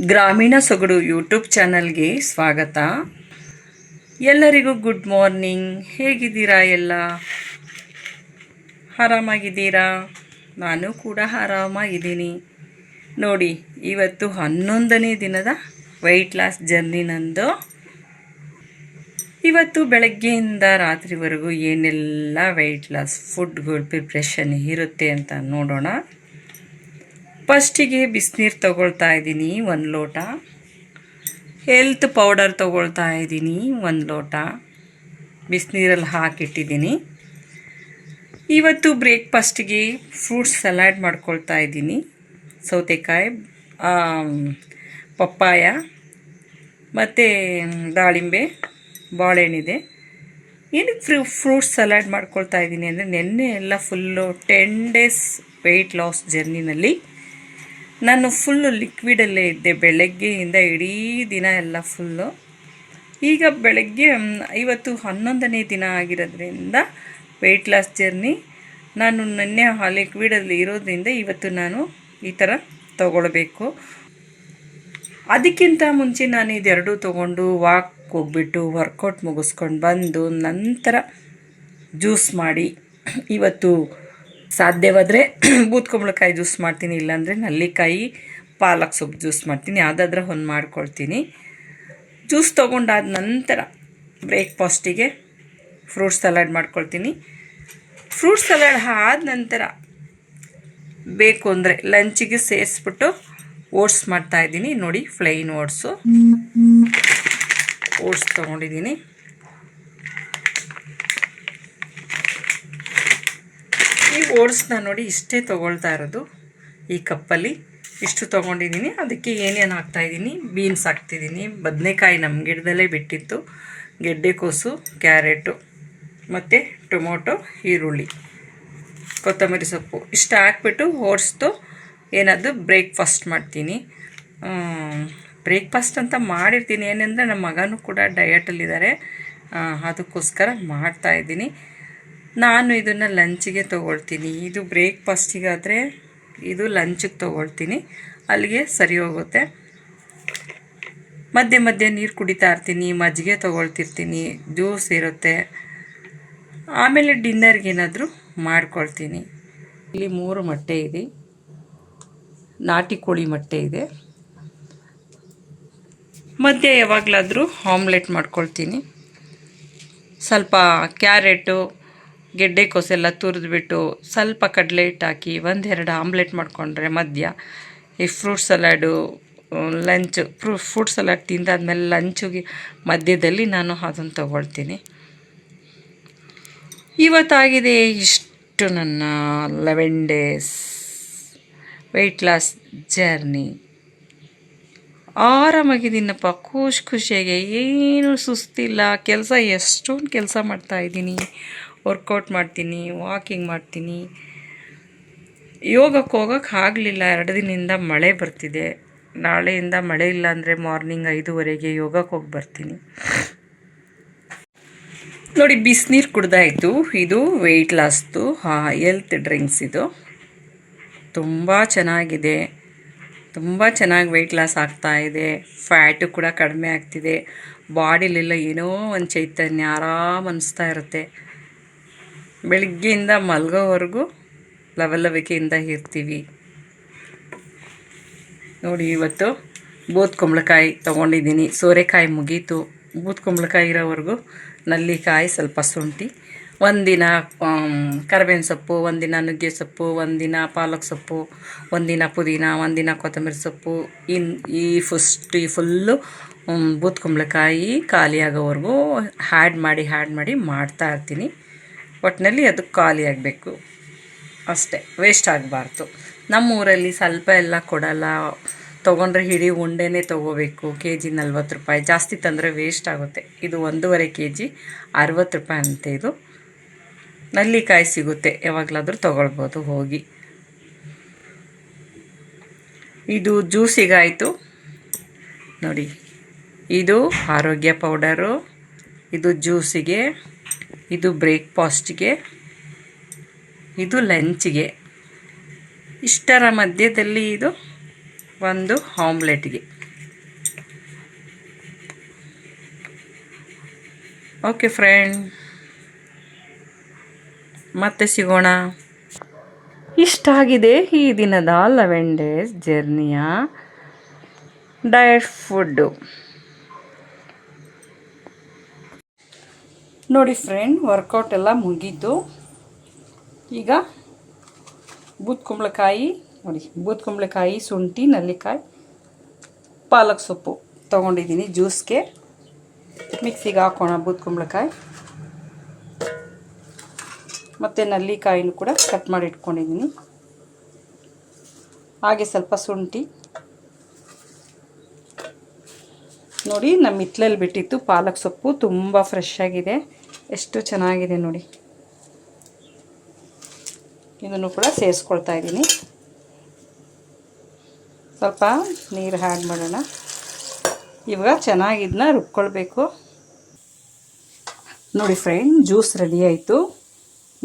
ಗ್ರಾಮೀಣ ಸೊಗಡು ಯೂಟ್ಯೂಬ್ ಚಾನಲ್ಗೆ ಸ್ವಾಗತ. ಎಲ್ಲರಿಗೂ ಗುಡ್ ಮಾರ್ನಿಂಗ್. ಹೇಗಿದ್ದೀರಾ ಎಲ್ಲ? ಆರಾಮಾಗಿದ್ದೀರಾ? ನಾನು ಕೂಡ ಆರಾಮಾಗಿದ್ದೀನಿ. ನೋಡಿ, ಇವತ್ತು ಹನ್ನೊಂದನೇ ದಿನದ ವೆಯ್ಟ್ ಲಾಸ್ ಜರ್ನಿ ನಂದು. ಇವತ್ತು ಬೆಳಗ್ಗೆಯಿಂದ ರಾತ್ರಿವರೆಗೂ ಏನೆಲ್ಲ ವೆಯ್ಟ್ ಲಾಸ್ ಫುಡ್ಗಳು ಪ್ರಿಪ್ರೇಷನ್ ಇರುತ್ತೆ ಅಂತ ನೋಡೋಣ. ಫಸ್ಟಿಗೆ ಬಿಸಿನೀರು ತಗೊಳ್ತಾ ಇದ್ದೀನಿ, ಒಂದು ಲೋಟ. ಹೆಲ್ತ್ ಪೌಡರ್ ತಗೊಳ್ತಾ ಇದ್ದೀನಿ, ಒಂದು ಲೋಟ. ಬಿಸಿನೀರಲ್ಲಿ ಹಾಕಿಟ್ಟಿದ್ದೀನಿ. ಇವತ್ತು ಬ್ರೇಕ್ಫಾಸ್ಟಿಗೆ ಫ್ರೂಟ್ಸ್ ಸಲಾಡ್ ಮಾಡ್ಕೊಳ್ತಾ ಇದ್ದೀನಿ. ಸೌತೆಕಾಯಿ ಪಪ್ಪಾಯ, ಮತ್ತು ದಾಳಿಂಬೆ, ಬಾಳೆಹಣ್ಣಿದೆ. ಏನಕ್ಕೆ ಫ್ರೂ ಫ್ರೂಟ್ಸ್ ಸಲಾಡ್ ಮಾಡ್ಕೊಳ್ತಾ ಇದ್ದೀನಿ ಅಂದರೆ ನಿನ್ನೆ ಎಲ್ಲ full ten days weight loss ಜರ್ನಿನಲ್ಲಿ ನಾನು ಫುಲ್ಲು ಲಿಕ್ವಿಡಲ್ಲೇ ಇದ್ದೆ, ಬೆಳಗ್ಗೆಯಿಂದ ಇಡೀ ದಿನ ಎಲ್ಲ ಫುಲ್ಲು ಈಗ ಬೆಳಗ್ಗೆ ಇವತ್ತು ಹನ್ನೊಂದನೇ ದಿನ ಆಗಿರೋದ್ರಿಂದ ವೆಯ್ಟ್ ಲಾಸ್ ಜರ್ನಿ ನಾನು ನೆನ್ನೆ ಆ ಲಿಕ್ವಿಡಲ್ಲಿ ಇರೋದ್ರಿಂದ ಇವತ್ತು ನಾನು ಈ ಥರ ತಗೊಳ್ಬೇಕು. ಅದಕ್ಕಿಂತ ಮುಂಚೆ ನಾನು ಇದೆರಡೂ ತೊಗೊಂಡು ವಾಕ್ ಹೋಗ್ಬಿಟ್ಟು ವರ್ಕೌಟ್ ಮುಗಿಸ್ಕೊಂಡು ಬಂದು ನಂತರ ಜ್ಯೂಸ್ ಮಾಡಿ ಇವತ್ತು ಸಾಧ್ಯವಾದರೆ ಬೂತ್ಕುಂಬಳಕಾಯಿ ಜ್ಯೂಸ್ ಮಾಡ್ತೀನಿ ಇಲ್ಲಾಂದರೆ ನಲ್ಲಿಕಾಯಿ ಪಾಲಕ್ ಸೊಪ್ಪು ಜ್ಯೂಸ್ ಮಾಡ್ತೀನಿ. ಯಾವುದಾದ್ರೂ ಒಂದು ಮಾಡ್ಕೊಳ್ತೀನಿ. ಜ್ಯೂಸ್ ತೊಗೊಂಡಾದ ನಂತರ ಬ್ರೇಕ್ಫಾಸ್ಟಿಗೆ ಫ್ರೂಟ್ ಸಲಾಡ್ ಮಾಡ್ಕೊಳ್ತೀನಿ. ಫ್ರೂಟ್ ಸಲಾಡ್ ಆದ ನಂತರ ಬೇಕು ಅಂದರೆ ಲಂಚಿಗೆ ಸೇರಿಸ್ಬಿಟ್ಟು ಓಟ್ಸ್ ಮಾಡ್ತಾಯಿದ್ದೀನಿ ನೋಡಿ ಫ್ಲೈನ್ ಓಟ್ಸು. ಓಟ್ಸ್ ತೊಗೊಂಡಿದ್ದೀನಿ. ಓಟ್ಸ್ನ ನೋಡಿ ಇಷ್ಟೇ ತೊಗೊಳ್ತಾ ಇರೋದು ಈ ಕಪ್ಪಲ್ಲಿ. ಇಷ್ಟು ತೊಗೊಂಡಿದ್ದೀನಿ. ಅದಕ್ಕೆ ಏನೇನು ಹಾಕ್ತಾಯಿದ್ದೀನಿ ಬೀನ್ಸ್ ಹಾಕ್ತಿದ್ದೀನಿ. ಬದನೆಕಾಯಿ ನಮ್ಮ ಗಿಡದಲ್ಲೇ ಬಿಟ್ಟಿತ್ತು. ಗೆಡ್ಡೆಕೋಸು ಕ್ಯಾರೆಟು ಮತ್ತು ಟೊಮೊಟೊ, ಈರುಳ್ಳಿ, ಕೊತ್ತಂಬರಿ ಸೊಪ್ಪು. ಇಷ್ಟು ಹಾಕ್ಬಿಟ್ಟು ಓಡಿಸ್ತು ಏನಾದರೂ ಬ್ರೇಕ್ಫಾಸ್ಟ್ ಮಾಡ್ತೀನಿ. ಬ್ರೇಕ್ಫಾಸ್ಟ್ ಅಂತ ಮಾಡಿರ್ತೀನಿ. ಏನೆಂದರೆ ನಮ್ಮ ಮಗನೂ ಕೂಡ ಡಯಟಲ್ಲಿದ್ದಾರೆ ಅದಕ್ಕೋಸ್ಕರ ಮಾಡ್ತಾಯಿದ್ದೀನಿ ನಾನು ಇದನ್ನು ಲಂಚಿಗೆ ತೊಗೊಳ್ತೀನಿ. ಇದು ಬ್ರೇಕ್ಫಾಸ್ಟಿಗಾದರೆ ಇದು ಲಂಚಿಗೆ ತೊಗೊಳ್ತೀನಿ. ಅಲ್ಲಿಗೆ ಸರಿ ಹೋಗುತ್ತೆ. ಮಧ್ಯೆ ಮಧ್ಯೆ ನೀರು ಕುಡಿತಾ ಇರ್ತೀನಿ, ಮಜ್ಜಿಗೆ ತೊಗೊಳ್ತಿರ್ತೀನಿ, ಜ್ಯೂಸ್ ಇರುತ್ತೆ. ಆಮೇಲೆ ಡಿನ್ನರ್ಗೆ ಏನಾದರೂ ಮಾಡ್ಕೊಳ್ತೀನಿ. ಇಲ್ಲಿ ಮೂರು ಮೊಟ್ಟೆ ಇದೆ. ನಾಟಿ ಕೋಳಿ ಮೊಟ್ಟೆ ಇದೆ. ಮಧ್ಯೆ ಯಾವಾಗಲಾದರೂ ಆಮ್ಲೆಟ್ ಮಾಡ್ಕೊಳ್ತೀನಿ. ಸ್ವಲ್ಪ ಕ್ಯಾರೆಟು ಗೆಡ್ಡೆಕೋಸೆಲ್ಲ ತುರಿದ್ಬಿಟ್ಟು ಸ್ವಲ್ಪ ಕಡಲೆ ಹಿಟ್ಟು ಹಾಕಿ ಒಂದೆರಡು ಆಮ್ಲೆಟ್ ಮಾಡಿಕೊಂಡ್ರೆ ಮಧ್ಯ ಈ fruit salad lunch, ಫ್ರೂ, fruit salad ತಿಂದಾದ್ಮೇಲೆ ಲಂಚಿಗೆ ಮಧ್ಯದಲ್ಲಿ ನಾನು ಅದನ್ನು ತೊಗೊಳ್ತೀನಿ. ಇವತ್ತಾಗಿದೆ ಇಷ್ಟು ನನ್ನ eleven days weight loss journey. ಆರಾಮಾಗಿದ್ದೀನಪ್ಪ, ಖುಷಿ ಖುಷಿಯಾಗಿ, ಏನು ಸುಸ್ತಿಲ್ಲ, ಕೆಲಸ ಎಷ್ಟೊಂದು ಕೆಲಸ ಮಾಡ್ತಾಯಿದ್ದೀನಿ ವರ್ಕೌಟ್ ಮಾಡ್ತೀನಿ, ವಾಕಿಂಗ್ ಮಾಡ್ತೀನಿ. ಯೋಗಕ್ಕೆ ಹೋಗೋಕ್ಕೆ ಆಗಲಿಲ್ಲ. ಎರಡು ದಿನದಿಂದ ಮಳೆ ಬರ್ತಿದೆ. ನಾಳೆಯಿಂದ ಮಳೆ ಇಲ್ಲ ಅಂದರೆ ಮಾರ್ನಿಂಗ್ ಐದೂವರೆಗೆ ಯೋಗಕ್ಕೆ ಹೋಗಿ ಬರ್ತೀನಿ. ನೋಡಿ, ಬಿಸಿನೀರು ಕುಡ್ದಾಯಿತು. ಇದು ವೆಯ್ಟ್ ಲಾಸ್ದು ಹೆಲ್ತ್ ಡ್ರಿಂಕ್ಸ್ ಇದು. ತುಂಬ ಚೆನ್ನಾಗಿದೆ. ತುಂಬ ಚೆನ್ನಾಗಿ ವೆಯ್ಟ್ ಲಾಸ್ ಇದೆ. ಫ್ಯಾಟು ಕೂಡ ಕಡಿಮೆ ಆಗ್ತಿದೆ. ಬಾಡಿಲೆಲ್ಲ ಏನೋ ಒಂದು ಚೈತನ್ಯ, ಆರಾಮ್ ಅನಿಸ್ತಾ ಇರುತ್ತೆ. ಬೆಳಗ್ಗೆಯಿಂದ ಮಲಗೋವರೆಗೂ ಲವಲವಿಕೆಯಿಂದ ಇರ್ತೀವಿ. ನೋಡಿ, ಇವತ್ತು ಬೂತ್ ಕುಂಬಳಕಾಯಿ ತೊಗೊಂಡಿದ್ದೀನಿ. ಸೋರೆಕಾಯಿ ಮುಗೀತು. ಬೂತ್ ಕುಂಬಳಕಾಯಿ ಇರೋವರೆಗೂ ನಲ್ಲಿಕಾಯಿ ಸ್ವಲ್ಪ ಶುಂಠಿ, ಒಂದಿನ ಕರಿಬೇವಿನ ಸೊಪ್ಪು, ಒಂದಿನ ನುಗ್ಗೆ ಸೊಪ್ಪು, ಒಂದಿನ ಪಾಲಕ್ ಸೊಪ್ಪು, ಒಂದಿನ ಪುದೀನ, ಒಂದಿನ ಕೊತ್ತಂಬರಿ ಸೊಪ್ಪು. ಇನ್, ಈ ಫಸ್ಟ್, ಈ ಫುಲ್ಲು ಬೂತ್ ಕುಂಬಳಕಾಯಿ ಖಾಲಿಯಾಗೋವರೆಗೂ ಹ್ಯಾಡ್ ಮಾಡಿ ಹ್ಯಾಡ್ ಮಾಡಿ ಮಾಡ್ತಾ ಇರ್ತೀನಿ. ಒಟ್ಟಿನಲ್ಲಿ ಅದು ಖಾಲಿ ಆಗಬೇಕು. ಅಷ್ಟೇ ವೇಸ್ಟ್ ಆಗಬಾರ್ದು. ನಮ್ಮ ಊರಲ್ಲಿ ಸ್ವಲ್ಪ ಎಲ್ಲ ಕೊಡಲ್ಲ. ತೊಗೊಂಡ್ರೆ ಹಿಡಿ ಉಂಡೆನೇ ತೊಗೋಬೇಕು. ಕೆ ಜಿ ನಲ್ವತ್ತು ರೂಪಾಯಿ. ಜಾಸ್ತಿ ತಂದರೆ ವೇಸ್ಟ್ ಆಗುತ್ತೆ. ಇದು ಒಂದೂವರೆ ಕೆ ಜಿ ಅರವತ್ತು ರೂಪಾಯಿ ಅಂತ ಇದು. ನಲ್ಲಿಕಾಯಿ ಸಿಗುತ್ತೆ. ಯಾವಾಗಲಾದರೂ ತೊಗೊಳ್ಬೋದು ಹೋಗಿ. ಇದು ಜ್ಯೂಸಿಗಾಯಿತು. ನೋಡಿ, ಇದು ಆರೋಗ್ಯ ಪೌಡರು. ಇದು ಜ್ಯೂಸಿಗೆ ಇದು ಬ್ರೇಕ್ಫಾಸ್ಟ್ಗೆ, ಇದು ಲಂಚ್ಗೆ. ಇಷ್ಟರ ಮಧ್ಯದಲ್ಲಿ ಇದು ಒಂದು ಆಮ್ಲೆಟ್ಗೆ. ಓಕೆ ಫ್ರೆಂಡ್, ಮತ್ತೆ ಸಿಗೋಣ. ಇಷ್ಟಾಗಿದೆ ಈ ದಿನದ ಲೆವೆನ್ ಡೇಸ್ ಜರ್ನಿಯ ಡಯಟ್ ಫುಡ್ಡು. ನೋಡಿ ಫ್ರೆಂಡ್ ವರ್ಕೌಟ್ ಎಲ್ಲ ಮುಗಿದು, ಈಗ ಬೂತ್ ಕುಂಬಳಕಾಯಿ, ನೋಡಿ, ಬೂತ್ ಕುಂಬಳಕಾಯಿ, ಶುಂಠಿ, ನಲ್ಲಿಕಾಯಿ, ಪಾಲಕ್ ಸೊಪ್ಪು ತೊಗೊಂಡಿದ್ದೀನಿ ಜ್ಯೂಸ್ಗೆ ಮಿಕ್ಸಿಗೆ ಹಾಕೋಣ ಬೂತ್ ಕುಂಬಳಕಾಯಿ. ಮತ್ತು ನಲ್ಲಿಕಾಯಿನೂ ಕೂಡ ಕಟ್ ಮಾಡಿ ಇಟ್ಕೊಂಡಿದ್ದೀನಿ. ಹಾಗೆ ಸ್ವಲ್ಪ ಶುಂಠಿ. ನೋಡಿ, ನಮ್ಮ ಹಿತ್ಲಲ್ಲಿ ಬಿಟ್ಟಿತ್ತು ಪಾಲಕ್ ಸೊಪ್ಪು ತುಂಬ ಫ್ರೆಶ್ ಆಗಿದೆ. ಎಷ್ಟು ಚೆನ್ನಾಗಿದೆ ನೋಡಿ. ಇದನ್ನು ಕೂಡ ಸೇರಿಸ್ಕೊಳ್ತಾ ಇದ್ದೀನಿ. ಸ್ವಲ್ಪ ನೀರು ಹ್ಯಾಡ್ ಮಾಡೋಣ. ಇವಾಗ ಚೆನ್ನಾಗಿದ್ದನ್ನ ರುಬ್ಕೊಳ್ಬೇಕು. ನೋಡಿ ಫ್ರೆಂಡ್, ಜ್ಯೂಸ್ ರೆಡಿ ಆಯಿತು.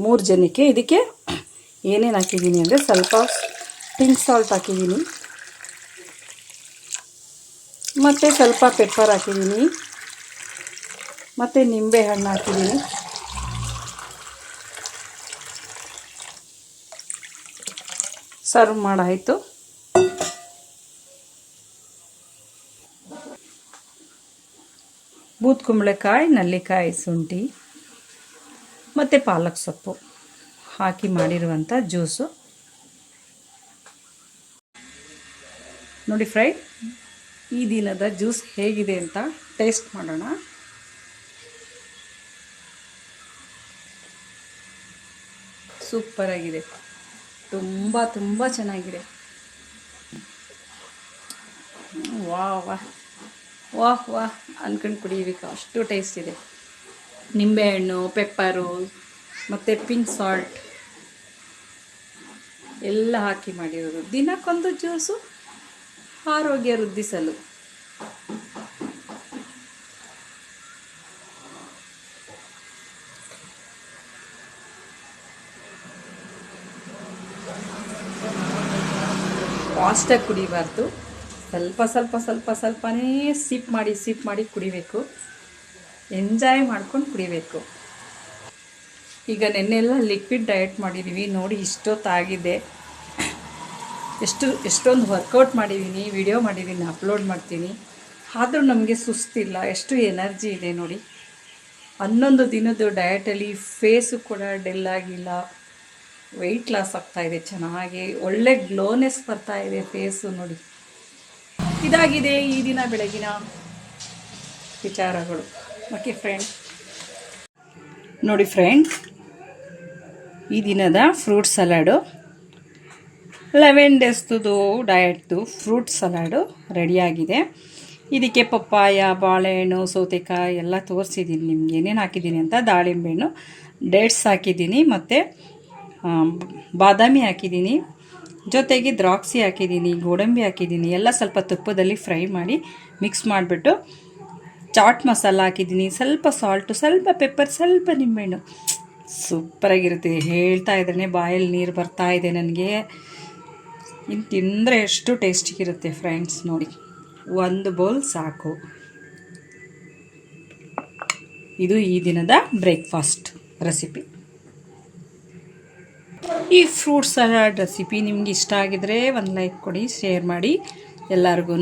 ಮೂರು ಜನಕ್ಕೆ ಇದಕ್ಕೆ ಏನೇನು ಹಾಕಿದ್ದೀನಿ ಅಂದರೆ ಸ್ವಲ್ಪ ಪಿಂಕ್ ಸಾಲ್ಟ್ ಹಾಕಿದ್ದೀನಿ. ಮತ್ತು ಸ್ವಲ್ಪ ಪೆಪ್ಪರ್ ಹಾಕಿದ್ದೀನಿ. ಮತ್ತು ನಿಂಬೆ ಹಣ್ಣು ಹಾಕಿದ್ದೀನಿ. ಸರ್ವ್ ಮಾಡಾಯಿತು. ಬೂತ್ ಕುಂಬಳಕಾಯಿ, ನಲ್ಲಿಕಾಯಿ ಶುಂಠಿ, ಮತ್ತು ಪಾಲಕ್ ಸೊಪ್ಪು ಹಾಕಿ ಮಾಡಿರುವಂಥ ಜ್ಯೂಸು. ನೋಡಿ ಫ್ರೈ, ಈ ದಿನದ ಜ್ಯೂಸ್ ಹೇಗಿದೆ ಅಂತ ಟೇಸ್ಟ್ ಮಾಡೋಣ. ಸೂಪರಾಗಿದೆ ತುಂಬ ತುಂಬ ಚೆನ್ನಾಗಿದೆ. ವಾಹ್ ವಾಹ್ ವಾಹ್ ವಾಹ್ ಅಂದ್ಕೊಂಡು ಕುಡಿಯಬೇಕು ಅಷ್ಟು ಟೇಸ್ಟ್ ಇದೆ. ನಿಂಬೆಹಣ್ಣು ಪೆಪ್ಪರು ಮತ್ತು ಪಿಂಕ್ ಸಾಲ್ಟ್ ಎಲ್ಲ ಹಾಕಿ ಮಾಡಿರೋದು. ದಿನಕ್ಕೊಂದು ಜ್ಯೂಸು ಆರೋಗ್ಯ ವೃದ್ಧಿಸಲು. ಫಾಸ್ಟಾಗಿ ಕುಡಿಬಾರ್ದು. ಸ್ವಲ್ಪ ಸ್ವಲ್ಪ ಸ್ವಲ್ಪ, ಸ್ವಲ್ಪನೇ ಸಿಪ್ ಮಾಡಿ ಸಿಪ್ ಮಾಡಿ ಕುಡಿಬೇಕು. ಎಂಜಾಯ್ ಮಾಡ್ಕೊಂಡು ಕುಡಿಬೇಕು. ಈಗ ನೆನ್ನೆಲ್ಲ ಲಿಕ್ವಿಡ್ ಡಯಟ್ ಮಾಡಿದ್ದೀವಿ ನೋಡಿ ಇಷ್ಟೊತ್ತಾಗಿದೆ. ಎಷ್ಟು, ಎಷ್ಟೊಂದು ವರ್ಕೌಟ್ ಮಾಡಿದ್ದೀನಿ ವಿಡಿಯೋ ಮಾಡಿದ್ದೀನಿ ಅಪ್ಲೋಡ್ ಮಾಡ್ತೀನಿ. ಆದರೂ ನಮಗೆ ಸುಸ್ತಿಲ್ಲ. ಎಷ್ಟು ಎನರ್ಜಿ ಇದೆ ನೋಡಿ. ಹನ್ನೊಂದು ದಿನದ ಡಯಟಲ್ಲಿ ಫೇಸು ಕೂಡ ಡೆಲ್ ಆಗಿಲ್ಲ. ವೆಯ್ಟ್ ಲಾಸ್ ಇದೆ, ಚೆನ್ನಾಗಿ ಒಳ್ಳೆ ಗ್ಲೋನೆಸ್ ಬರ್ತಾ ಇದೆ ಫೇಸು ನೋಡಿ. ಇದಾಗಿದೆ ಈ ದಿನ ಬೆಳಗಿನ ವಿಚಾರಗಳು. ಓಕೆ ಫ್ರೆಂಡ್ ನೋಡಿ ಫ್ರೆಂಡ್ ಈ ದಿನದ ಫ್ರೂಟ್ ಸಲಾಡು ಲೆವೆನ್ ಡೇಸ್ದು ಡಯಟ್ದು ಫ್ರೂಟ್ ಸಲಾಡು ರೆಡಿಯಾಗಿದೆ ಇದಕ್ಕೆ ಪಪ್ಪಾಯ, ಬಾಳೆಹಣ್ಣು, ಸೌತೆಕಾಯಿ ಎಲ್ಲ ತೋರಿಸಿದ್ದೀನಿ. ನಿಮ್ಗೆ ಏನೇನು ಹಾಕಿದ್ದೀನಿ ಅಂತ ದಾಳಿಂಬೆ ಹಣ್ಣು ಡೇಟ್ಸ್ ಹಾಕಿದ್ದೀನಿ. ಮತ್ತು ಬಾದಾಮಿ ಹಾಕಿದ್ದೀನಿ. ಜೊತೆಗೆ ದ್ರಾಕ್ಷಿ ಹಾಕಿದ್ದೀನಿ, ಗೋಡಂಬಿ ಹಾಕಿದ್ದೀನಿ. ಎಲ್ಲ ಸ್ವಲ್ಪ ತುಪ್ಪದಲ್ಲಿ ಫ್ರೈ ಮಾಡಿ ಮಿಕ್ಸ್ ಮಾಡಿಬಿಟ್ಟು ಚಾಟ್ ಮಸಾಲ ಹಾಕಿದ್ದೀನಿ. ಸ್ವಲ್ಪ ಸಾಲ್ಟು ಸ್ವಲ್ಪ ಪೆಪ್ಪರ್ ಸ್ವಲ್ಪ ನಿಂಬೆಹಣ್ಣು. ಸೂಪರಾಗಿರುತ್ತೆ ಹೇಳ್ತಾ ಇದ್ರೆ ಬಾಯಲ್ಲಿ ನೀರು ಬರ್ತಾ ಇದೆ ನನಗೆ. ಇನ್ನು ತಿಂದರೆ ಎಷ್ಟು ಟೇಸ್ಟಿಗಿರುತ್ತೆ ಫ್ರೆಂಡ್ಸ್ ನೋಡಿ. ಒಂದು ಬೌಲ್ ಸಾಕು. ಇದು ಈ ದಿನದ ಬ್ರೇಕ್ಫಾಸ್ಟ್ ರೆಸಿಪಿ ಈ ಫ್ರೂಟ್ ಸಲಾಡ್ ರೆಸಿಪಿ ನಿಮ್ಗೆ ಇಷ್ಟ ಆಗಿದ್ರೆ ಒಂದು ಲೈಕ್ ಕೊಡಿ, ಶೇರ್ ಮಾಡಿ. ಎಲ್ಲರಿಗೂ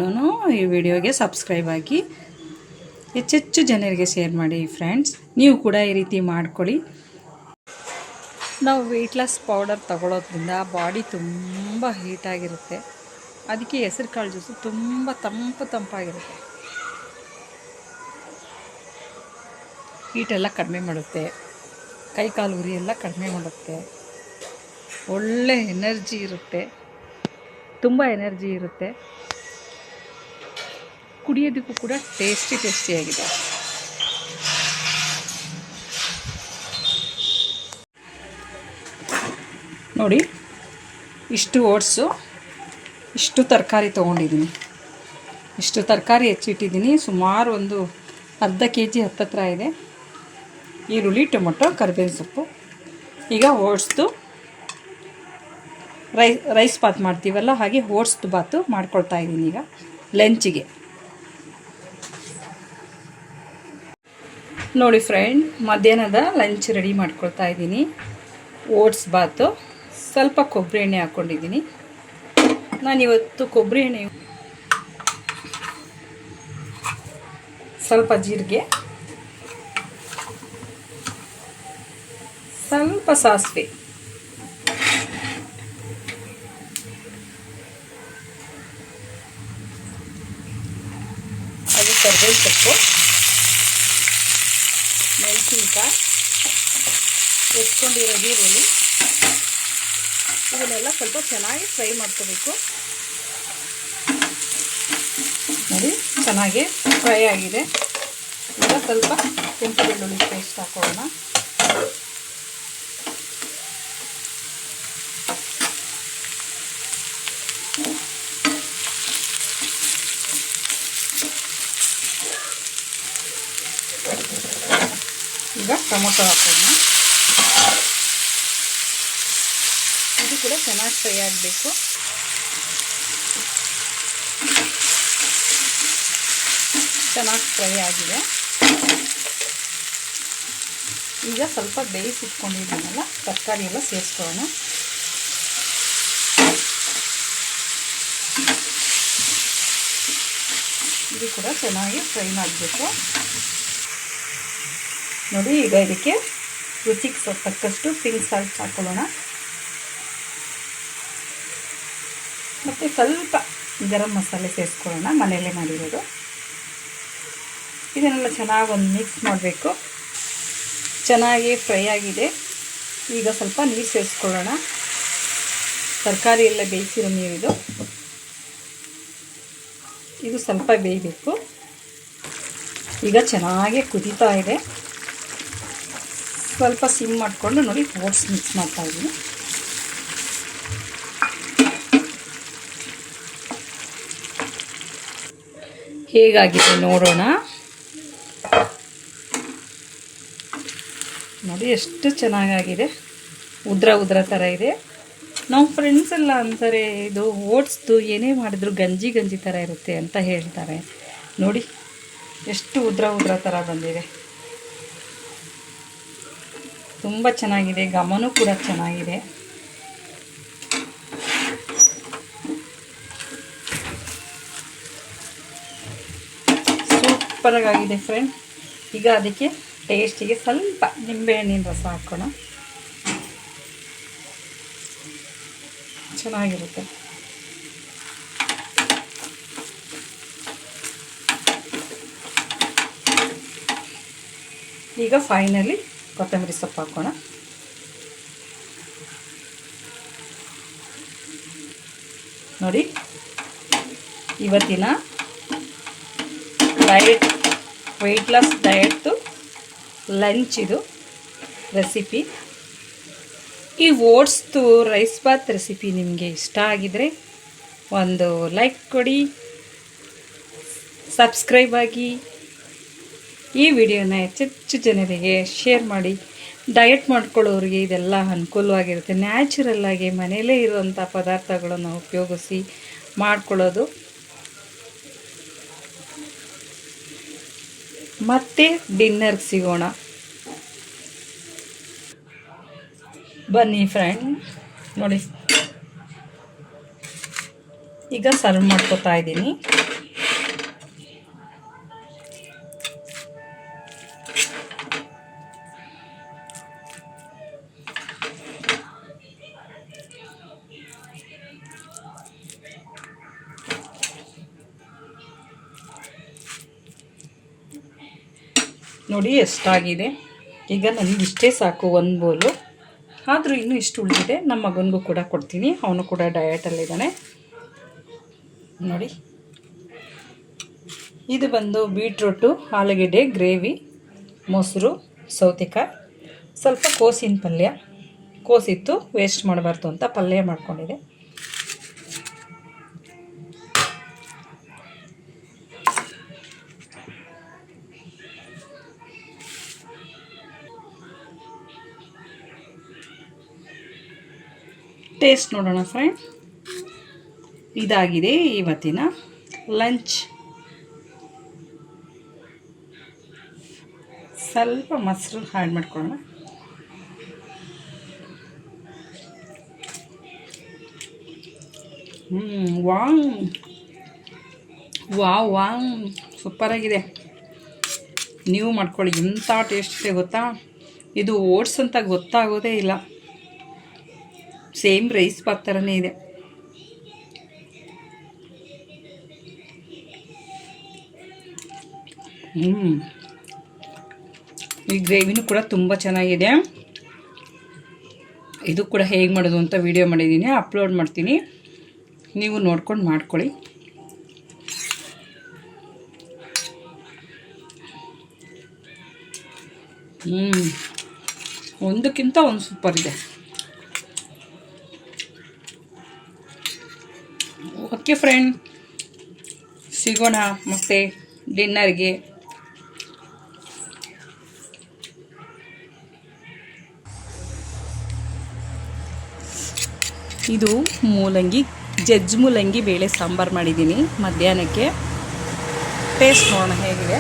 ಈ ವಿಡಿಯೋಗೆ ಸಬ್ಸ್ಕ್ರೈಬ್ ಆಗಿ. ಹೆಚ್ಚೆಚ್ಚು ಜನರಿಗೆ ಶೇರ್ ಮಾಡಿ ಫ್ರೆಂಡ್ಸ್. ನೀವು ಕೂಡ ಈ ರೀತಿ ಮಾಡ್ಕೊಳ್ಳಿ ನಾವು ವೆಯ್ಟ್ ಲಾಸ್ ಪೌಡರ್ ತಗೊಳ್ಳೋದ್ರಿಂದ ಬಾಡಿ ತುಂಬ ಹೀಟಾಗಿರುತ್ತೆ ಅದಕ್ಕೆ ಹೆಸರು ಕಾಳು ಜ್ಯೂಸು ತುಂಬ ತಂಪು ತಂಪಾಗಿರುತ್ತೆ. ಹೀಟೆಲ್ಲ ಕಡಿಮೆ ಮಾಡುತ್ತೆ. ಕೈ ಕಾಲು ಉರಿ ಎಲ್ಲ ಕಡಿಮೆ ಮಾಡುತ್ತೆ. ಒಳ್ಳೆ ಎನರ್ಜಿ ಇರುತ್ತೆ. ತುಂಬ ಎನರ್ಜಿ ಇರುತ್ತೆ. ಕುಡಿಯೋದಕ್ಕೂ ಕೂಡ ಟೇಸ್ಟಿ ಟೇಸ್ಟಿಯಾಗಿದೆ ನೋಡಿ, ಇಷ್ಟು ಓಟ್ಸು, ಇಷ್ಟು ತರಕಾರಿ ತೊಗೊಂಡಿದ್ದೀನಿ. ಇಷ್ಟು ತರಕಾರಿ ಹೆಚ್ಚಿಟ್ಟಿದ್ದೀನಿ. ಸುಮಾರು ಒಂದು ಅರ್ಧ ಕೆ ಜಿ ಹತ್ತತ್ರ ಇದೆ. ಈರುಳ್ಳಿ, ಟೊಮೊಟೊ, ಕರಿಬೇವಿನ ಸೊಪ್ಪು. ಈಗ ಓಟ್ಸ್ದು ರೈ, ರೈಸ್ ಬಾತ್ ಮಾಡ್ತೀವಲ್ಲ, ಹಾಗೆ ಓಟ್ಸ್ ಬಾತು ಮಾಡ್ಕೊಳ್ತಾ ಇದ್ದೀನಿ ಈಗ, ಲಂಚಿಗೆ. ನೋಡಿ ಫ್ರೆಂಡ್ ಮಧ್ಯಾಹ್ನದ ಲಂಚ್ ರೆಡಿ ಮಾಡ್ಕೊಳ್ತಾ ಇದ್ದೀನಿ. ಓಟ್ಸ್ ಬಾತು ಸ್ವಲ್ಪ ಕೊಬ್ಬರಿ ಎಣ್ಣೆ ಹಾಕ್ಕೊಂಡಿದ್ದೀನಿ ನಾನಿವತ್ತು ಕೊಬ್ಬರಿ ಎಣ್ಣೆ, ಸ್ವಲ್ಪ ಜೀರಿಗೆ, ಸ್ವಲ್ಪ ಸಾಸಿವೆ. ಅದು ಮೆಣಸಿನಕಾಯಿ ಮೆಣಸಿನ್ಕಾಯಿ ಎತ್ಕೊಂಡಿರೋ ಈರುಳ್ಳಿ. ಇವನ್ನೆಲ್ಲ ಸ್ವಲ್ಪ ಚೆನ್ನಾಗಿ ಫ್ರೈ ಮಾಡ್ಕೋಬೇಕು. ನೋಡಿ, ಚೆನ್ನಾಗಿ ಫ್ರೈ ಆಗಿದೆ. ಈಗ ಸ್ವಲ್ಪ ಕೆಂಪು ಬೆಳ್ಳುಳ್ಳಿ ಪೇಸ್ಟ್ ಹಾಕೋಣ ಈಗ ಟೊಮೊಟೊ ಹಾಕೋಣ. ಇದು ಕೂಡ ಚೆನ್ನಾಗಿ ಫ್ರೈ ಆಗಬೇಕು. ಚೆನ್ನಾಗಿ ಫ್ರೈ ಆಗಿದೆ. ಈಗ ಸ್ವಲ್ಪ ಬೇಯಿಸಿಟ್ಕೊಂಡಿದ್ದೀನಲ್ಲ ತರಕಾರಿ ಎಲ್ಲ ಸೇರಿಸ್ಕೊಳ್ಳೋಣ. ಇದು ಕೂಡ ಚೆನ್ನಾಗಿ ಫ್ರೈ ಮಾಡಬೇಕು. ನೋಡಿ, ಈಗ ಇದಕ್ಕೆ ರುಚಿಗೆ ಸ್ವಲ್ಪ ತಕ್ಕಷ್ಟು ಪಿಂಕ್ ಸಾಲ್ಟ್ ಹಾಕೊಳ್ಳೋಣ. ಮತ್ತು ಸ್ವಲ್ಪ ಗರಂ ಮಸಾಲೆ ಸೇರಿಸ್ಕೊಳ್ಳೋಣ ಮನೆಯಲ್ಲೇ ಮಾಡಿರೋದು. ಇದನ್ನೆಲ್ಲ ಚೆನ್ನಾಗಿ ಒಂದು ಮಿಕ್ಸ್ ಮಾಡಬೇಕು. ಚೆನ್ನಾಗಿ ಫ್ರೈ ಆಗಿದೆ. ಈಗ ಸ್ವಲ್ಪ ನೀರು ಸೇರಿಸ್ಕೊಳ್ಳೋಣ. ತರಕಾರಿ ಎಲ್ಲ ಬೇಯಿಸಿರೋ ನೀರಿದು. ಇದು ಸ್ವಲ್ಪ ಬೇಯಬೇಕು. ಈಗ ಚೆನ್ನಾಗಿ ಕುದೀತಾ ಇದೆ. ಸ್ವಲ್ಪ ಸಿಮ್ ಮಾಡಿಕೊಂಡು ನೋಡಿ ಓಟ್ಸ್ ಮಿಕ್ಸ್ ಮಾಡ್ತಾ ಇದ್ದೀನಿ. ಹೇಗಾಗಿದೆ ನೋಡೋಣ. ನೋಡಿ ಎಷ್ಟು ಚೆನ್ನಾಗಾಗಿದೆ. ಉದ್ರ ಉದ್ರ ಥರ ಇದೆ. ನಮ್ಮ ಫ್ರೆಂಡ್ಸ್ ಎಲ್ಲ ಅಂತಾರೆ, ಇದು ಓಟ್ಸ್ದು ಏನೇ ಮಾಡಿದ್ರು ಗಂಜಿ ಗಂಜಿ ಥರ ಇರುತ್ತೆ ಅಂತ ಹೇಳ್ತಾರೆ. ನೋಡಿ, ಎಷ್ಟು ಉದ್ರ ಉದ್ರ ಥರ ಬಂದಿದೆ. ತುಂಬ ಚೆನ್ನಾಗಿದೆ ಗಮನೂ ಕೂಡ ಚೆನ್ನಾಗಿದೆ. ಸೂಪರಾಗಿದೆ ಫ್ರೆಂಡ್ ಈಗ ಅದಕ್ಕೆ ಟೇಸ್ಟಿಗೆ ಸ್ವಲ್ಪ ನಿಂಬೆಹಣ್ಣಿನ ರಸ ಹಾಕೋಣ. ಚೆನ್ನಾಗಿರುತ್ತೆ. ಈಗ ಫೈನಲಿ ಕೊತ್ತಂಬರಿ ಸೊಪ್ಪು ಹಾಕೋಣ. ನೋಡಿ, ಇವತ್ತಿನ ಡಯಟ್ ವೆಯ್ಟ್ ಲಾಸ್ ಡಯಟ್ದು ಲಂಚ್ ಇದು ರೆಸಿಪಿ ಈ ಓಟ್ಸ್ದು ರೈಸ್ ಬಾತ್ ರೆಸಿಪಿ ನಿಮಗೆ ಇಷ್ಟ ಆಗಿದರೆ ಒಂದು ಲೈಕ್ ಕೊಡಿ ಸಬ್ಸ್ಕ್ರೈಬ್ ಆಗಿ. ಈ ವಿಡಿಯೋನ ಹೆಚ್ಚೆಚ್ಚು ಜನರಿಗೆ ಶೇರ್ ಮಾಡಿ ಡಯಟ್ ಮಾಡ್ಕೊಳ್ಳೋರಿಗೆ ಇದೆಲ್ಲ ಅನುಕೂಲವಾಗಿರುತ್ತೆ. ನ್ಯಾಚುರಲ್ ಆಗಿ ಮನೆಯಲ್ಲೇ ಇರುವಂಥ ಪದಾರ್ಥಗಳನ್ನು ಉಪಯೋಗಿಸಿ ಮಾಡ್ಕೊಳ್ಳೋದು. ಮತ್ತೆ ಡಿನ್ನರ್ಗೆ ಸಿಗೋಣ. ಬನ್ನಿ ಫ್ರೆಂಡ್ ನೋಡಿ. ಈಗ ಸರ್ವ್ ಮಾಡ್ಕೋತಾ ಇದ್ದೀನಿ. ನೋಡಿ ಎಷ್ಟಾಗಿದೆ. ಈಗ ನನಗೆ ಇಷ್ಟೇ ಸಾಕು ಒಂದು ಬೋಲು. ಆದರೂ ಇನ್ನೂ ಇಷ್ಟು ಉಳಿದಿದೆ. ನಮ್ಮ ಮಗನಿಗೂ ಕೂಡ ಕೊಡ್ತೀನಿ. ಅವನು ಕೂಡ ಡಯಟಲ್ಲಿದ್ದಾನೆ ನೋಡಿ. ಇದು ಬಂದು ಬೀಟ್ರೂಟು, ಆಲೂಗೆಡ್ಡೆ, ಗ್ರೇವಿ, ಮೊಸರು, ಸೌತೆಕಾಯಿ. ಸ್ವಲ್ಪ ಕೋಸಿನ ಪಲ್ಯ. ಕೋಸಿತ್ತು, ವೇಸ್ಟ್ ಮಾಡಬಾರ್ದು ಅಂತ ಪಲ್ಯ ಮಾಡ್ಕೊಂಡಿದೆ ಟೇಸ್ಟ್ ನೋಡೋಣ ಫ್ರೆಂಡ್. ಇದಾಗಿದೆ ಇವತ್ತಿನ ಲಂಚ್. ಸ್ವಲ್ಪ ಮೊಸರು ಆ್ಯಡ್ ಮಾಡ್ಕೊಳ್ಳೋಣ. ಹ್ಞೂ ವಾಂಗ್ ವಾ ವಾಂಗ್ ಸೂಪರಾಗಿದೆ ನೀವು ಮಾಡ್ಕೊಳ್ಳಿ. ಎಂಥ ಟೇಸ್ಟ್ ಇದೆ ಗೊತ್ತಾ? ಇದು ಓಟ್ಸ್ ಅಂತ ಗೊತ್ತಾಗೋದೇ ಇಲ್ಲ. ಸೇಮ್ ರೈಸ್ ಬಾತ್ ಥರನೇ ಇದೆ ಹ್ಞೂ ಈ ಗ್ರೇವಿನೂ ಕೂಡ ತುಂಬ ಚೆನ್ನಾಗಿದೆ. ಇದು ಕೂಡ ಹೇಗೆ ಮಾಡೋದು ಅಂತ ವಿಡಿಯೋ ಮಾಡಿದ್ದೀನಿ ಅಪ್ಲೋಡ್ ಮಾಡ್ತೀನಿ. ನೀವು ನೋಡ್ಕೊಂಡು ಮಾಡ್ಕೊಳ್ಳಿ. ಹ್ಞೂ ಒಂದಕ್ಕಿಂತ ಒಂದು ಸೂಪರ್ ಇದೆ. Okay friend. ಸಿಗೋಣ ಮತ್ತೆ ಡಿನ್ನರ್ಗೆ. ಇದು ಮೂಲಂಗಿ ಜಜ್ ಮೂಲಂಗಿ ಬೇಳೆ ಸಾಂಬಾರು ಮಾಡಿದ್ದೀನಿ ಮಧ್ಯಾಹ್ನಕ್ಕೆ. ಟೇಸ್ಟ್ ನೋಡೋಣ ಹೇಗಿದೆ.